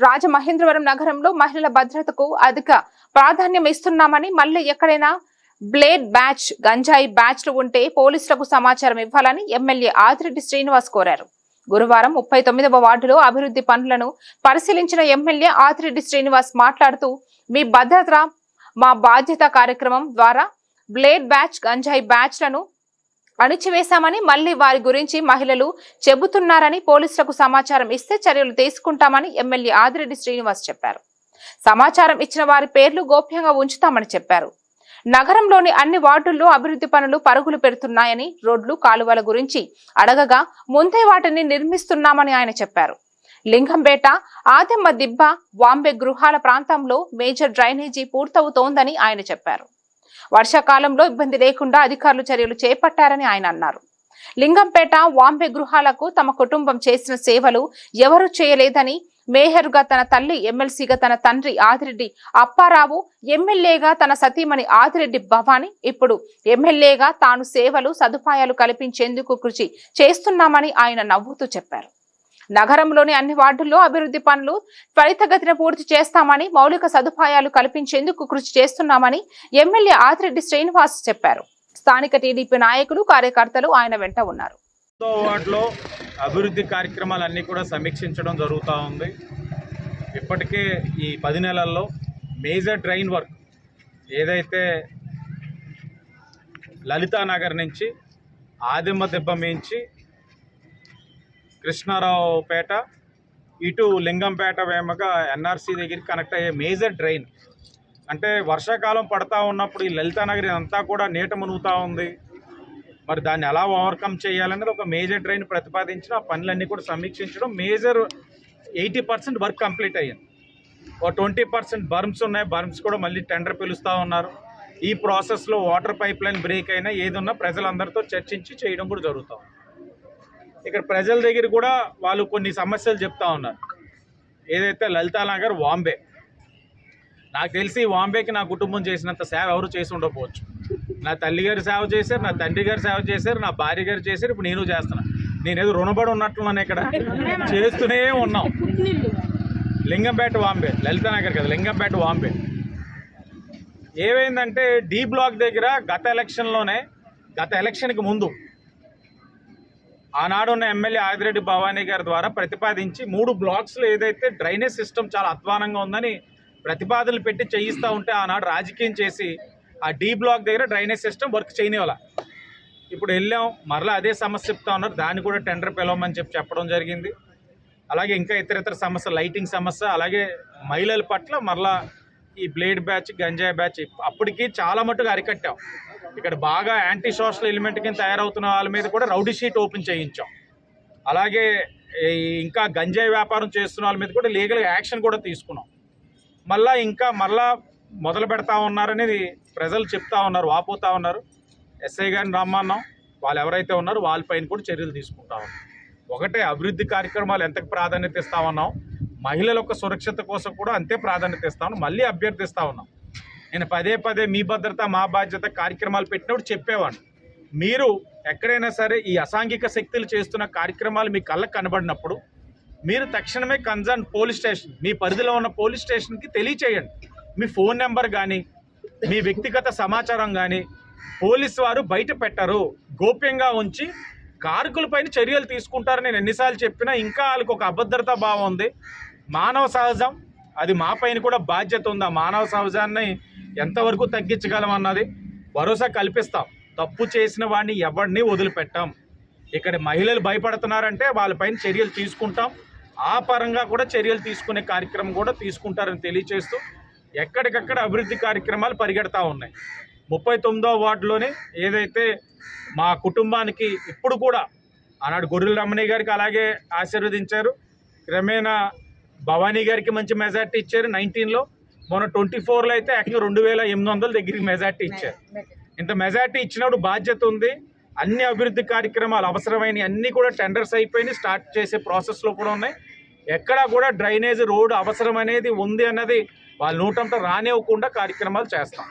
రాజమహేంద్రవరం నగరంలో మహిళల భద్రతకు అధిక ప్రాధాన్యం ఇస్తున్నామని మళ్ళీ ఎక్కడైనా బ్లేడ్ బ్యాచ్ గంజాయి బ్యాచ్లు ఉంటే పోలీసులకు సమాచారం ఇవ్వాలని ఎమ్మెల్యే ఆదిరెడ్డి శ్రీనివాస్ కోరారు. గురువారం ముప్పై తొమ్మిదవ వార్డులో అభివృద్ధి పనులను పరిశీలించిన ఎమ్మెల్యే ఆదిరెడ్డి శ్రీనివాస్ మాట్లాడుతూ మీ భద్రత మా బాధ్యత కార్యక్రమం ద్వారా బ్లేడ్ బ్యాచ్ గంజాయి బ్యాచ్లను అణిచివేశామని మళ్ళీ వారి గురించి మహిళలు చెబుతున్నారని పోలీసులకు సమాచారం ఇస్తే చర్యలు తీసుకుంటామని ఎమ్మెల్యే ఆదిరెడ్డి శ్రీనివాస్ చెప్పారు. సమాచారం ఇచ్చిన వారి పేర్లు గోప్యంగా ఉంచుతామని చెప్పారు. నగరంలోని అన్ని వార్డుల్లో అభివృద్ధి పనులు పరుగులు పెడుతున్నాయని రోడ్లు కాలువల గురించి అడగగా ముందే వాటిని నిర్మిస్తున్నామని ఆయన చెప్పారు. లింగంపేట ఆదెమ్మ దిబ్బ వాంబే గృహాల ప్రాంతంలో మేజర్ డ్రైనేజీ పూర్తవుతోందని ఆయన చెప్పారు. వర్షాకాలంలో ఇబ్బంది లేకుండా అధికారులు చర్యలు చేపట్టారని ఆయన అన్నారు. లింగంపేట వాంబే గృహాలకు తమ కుటుంబం చేసిన సేవలు ఎవరూ చేయలేదని మేహర్గా తన తల్లి ఎమ్మెల్సీగా తన తండ్రి ఆదిరెడ్డి అప్పారావు ఎమ్మెల్యేగా తన సతీమణి ఆదిరెడ్డి భవాని ఇప్పుడు ఎమ్మెల్యేగా తాను సేవలు సదుపాయాలు కల్పించేందుకు కృషి చేస్తున్నామని ఆయన నవ్వుతూ చెప్పారు. నగరంలోని అన్ని వార్డుల్లో అభివృద్ధి పనులు త్వరితగతిన పూర్తి చేస్తామని మౌలిక సదుపాయాలు కల్పించేందుకు కృషి చేస్తున్నామని ఎమ్మెల్యే ఆదిరెడ్డి శ్రీనివాస్ చెప్పారు. స్థానిక టీడీపీ నాయకులు కార్యకర్తలు ఆయన వెంట ఉన్నారు. వాటిలో అభివృద్ధి కార్యక్రమాలన్నీ కూడా సమీక్షించడం జరుగుతూ ఉంది. ఇప్పటికే ఈ పది నెలల్లో మేజర్ డ్రైన్ వర్క్ ఏదైతే లలితానగర్ నుంచి ఆదిమ్మ దెబ్బ మించి కృష్ణారావుపేట ఇటు లింగంపేట వేమగా ఎన్ఆర్సీ దగ్గరికి కనెక్ట్ అయ్యే మేజర్ డ్రైన్. అంటే వర్షాకాలం పడతా ఉన్నప్పుడు ఈ లలితానగర్ అంతా కూడా నీట మునుగుతూ ఉంది. మరి దాన్ని ఎలా ఓవర్కమ్ చేయాలనేది ఒక మేజర్ డ్రైన్ ప్రతిపాదించిన ఆ పనులన్నీ కూడా సమీక్షించడం major eighty percent work complete అయ్యింది. ఒక ట్వంటీ పర్సెంట్ బర్మ్స్ ఉన్నాయి బర్మ్స్ కూడా మళ్ళీ టెండర్ పిలుస్తూ ఉన్నారు. ఈ ప్రాసెస్లో వాటర్ పైప్ లైన్ బ్రేక్ అయినా ఏదున్నా ప్రజలందరితో చర్చించి చేయడం కూడా జరుగుతుంది ఇక్కడ ప్రజల దగ్గర కూడా వాళ్ళు కొన్ని సమస్యలు చెప్తా ఉన్నారు. ఏదైతే లలితానగర్ వాంబే. నాకు తెలిసి వాంబేకి నా కుటుంబం చేసినంత సేవ ఎవరు చేసి ఉండకపోవచ్చు. నా తల్లి గారు సేవ చేశారు నా తండ్రి గారు సేవ చేశారు నా భార్య గారు చేశారు ఇప్పుడు నేను చేస్తున్నా. నేను రుణపడి ఉన్నట్లున్నాను ఇక్కడ. చేస్తూనే ఉన్నాం. లింగంపేట వాంబే. లలితానగర్ కదా లింగంపేట వాంబే. ఏమైందంటే డి బ్లాక్ దగ్గర గత ఎలక్షన్లోనే గత ఎలక్షన్కి ముందు ఆనాడు ఉన్న ఎమ్మెల్యే ఆదిరెడ్డి భవానీ గారి ద్వారా ప్రతిపాదించి మూడు బ్లాక్స్లో ఏదైతే డ్రైనేజ్ సిస్టమ్ చాలా అధ్వానంగా ఉందని ప్రతిపాదనలు పెట్టి చేయిస్తూ ఉంటే ఆనాడు రాజకీయం చేసి ఆ డి బ్లాక్ దగ్గర డ్రైనేజ్ సిస్టమ్ వర్క్ చేయనివ్వాల. ఇప్పుడు వెళ్ళాం మరలా అదే సమస్య చెప్తా ఉన్నారు. దాన్ని కూడా టెండర్ పిలవమని చెప్పి చెప్పడం జరిగింది. అలాగే ఇంకా ఇతర ఇతర సమస్య లైటింగ్ సమస్య అలాగే మహిళల పట్ల మరలా ఈ బ్లేడ్ బ్యాచ్ గంజాయి బ్యాచ్ అప్పటికి చాలా మటుకు అరికట్టాం. ఇక్కడ బాగా యాంటీ సోషల్ ఎలిమెంట్ కింద తయారవుతున్న వాళ్ళ మీద కూడా రౌడీ షీట్ ఓపెన్ చేయించాం. అలాగే ఇంకా గంజాయి వ్యాపారం చేస్తున్న వాళ్ళ మీద కూడా లీగల్ యాక్షన్ కూడా తీసుకున్నాం. మళ్ళా ఇంకా మళ్ళా మొదలు పెడతా ఉన్నారనేది ప్రజలు చెప్తా ఉన్నారు వాపోతా ఉన్నారు. ఎస్ఐ గారిని రమ్మన్నాం. వాళ్ళు ఎవరైతే ఉన్నారో వాళ్ళపైన కూడా చర్యలు తీసుకుంటా ఉన్నాం. ఒకటే అభివృద్ధి కార్యక్రమాలు ఎంతకు ప్రాధాన్యత ఇస్తా ఉన్నాం. మహిళల యొక్క సురక్షిత కోసం కూడా అంతే ప్రాధాన్యత ఇస్తా ఉన్నాం. మళ్ళీ అభ్యర్థిస్తా ఉన్నాం. నేను పదే పదే మీ భద్రత మా బాధ్యత కార్యక్రమాలు పెట్టినప్పుడు చెప్పేవాడిని. మీరు ఎక్కడైనా సరే ఈ అసాంఘిక శక్తులు చేస్తున్న కార్యక్రమాలు మీ కళ్ళకు కనబడినప్పుడు మీరు తక్షణమే కన్సర్న్ పోలీస్ స్టేషన్ మీ పరిధిలో ఉన్న పోలీస్ స్టేషన్కి తెలియచేయండి. మీ ఫోన్ నెంబర్ కానీ మీ వ్యక్తిగత సమాచారం కానీ పోలీసు వారు బయట పెట్టరు. గోప్యంగా ఉంచి కార్కులపైన చర్యలు తీసుకుంటారు నేను ఎన్నిసార్లు చెప్పినా ఇంకా వాళ్ళకి ఒక అభద్రతా భావం ఉంది. మానవ సహజం అది మా పైన కూడా బాధ్యత ఉంది? ఆ మానవ సహజాన్ని ఎంతవరకు తగ్గించగలం అన్నది భరోసా కల్పిస్తాం. తప్పు చేసిన వాడిని ఎవరిని వదిలిపెట్టాం. ఇక్కడ మహిళలు భయపడుతున్నారంటే వాళ్ళపైన చర్యలు తీసుకుంటాం. ఆ పరంగా కూడా చర్యలు తీసుకునే కార్యక్రమం కూడా తీసుకుంటారని తెలియచేస్తూ ఎక్కడికక్కడ అభివృద్ధి కార్యక్రమాలు పరిగెడతా ఉన్నాయి. ముప్పై తొమ్మిదో వార్డులోని ఏదైతే మా కుటుంబానికి ఇప్పుడు కూడా ఆనాడు గొర్రెల రమణయ్య గారికి అలాగే ఆశీర్వదించారు. క్రమేణా భవానీ గారికి మంచి మెజార్టీ ఇచ్చారు నైన్టీన్లో మొన్న ట్వంటీ ఫోర్లో అయితే ఏకంగా రెండు వేల ఎనిమిది వందల దగ్గరికి మెజార్టీ ఇచ్చారు. ఇంత మెజార్టీ ఇచ్చినప్పుడు బాధ్యత ఉంది. అన్ని అభివృద్ధి కార్యక్రమాలు అవసరమైన అన్ని కూడా టెండర్స్ అయిపోయినాయి స్టార్ట్ చేసే ప్రాసెస్లో కూడా ఉన్నాయి. ఎక్కడా కూడా డ్రైనేజ్ రోడ్ అవసరం అనేది ఉంది అన్నది వాళ్ళ నూటంతో రానివ్వకుండా కార్యక్రమాలు చేస్తాం.